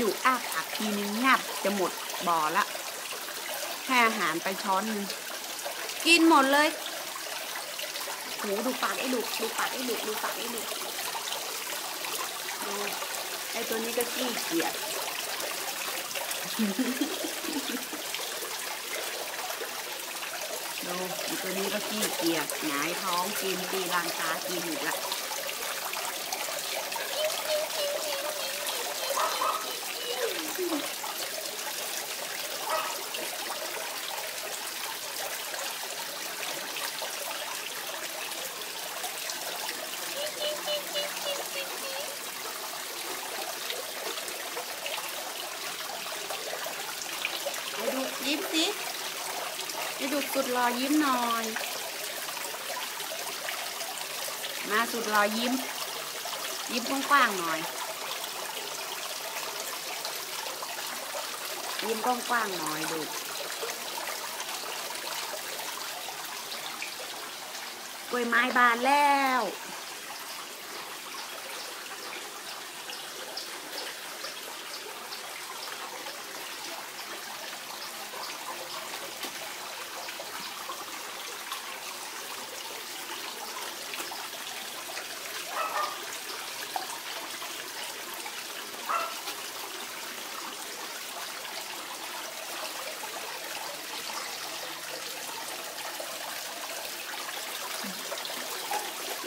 ดูอ้าปากทีนึงงับจะหมดบ่อละให้อาหารไปช้อนนึงกินหมดเลยโหดูปากไอ้ดุดูปากไอ้ดุดูปากไอ้ดุดูไอ้ตัวนี้ก็ขี้เกียจดูไอ้ตัวนี้ก็ขี้เกียจหงายท้องกินตีลังกากินอีกละ ไอ้ดู ยิ้มสิไอ้ดูสุดรอยิ้มหน่อย มาสุดรอยิ้ม ยิ้มกว้างๆหน่อย ยิ้มกว้างๆหน่อยดูกล้วยไม้บานแล้ว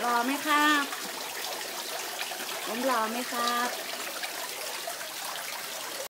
รอไหมครับ ผมรอไหมครับ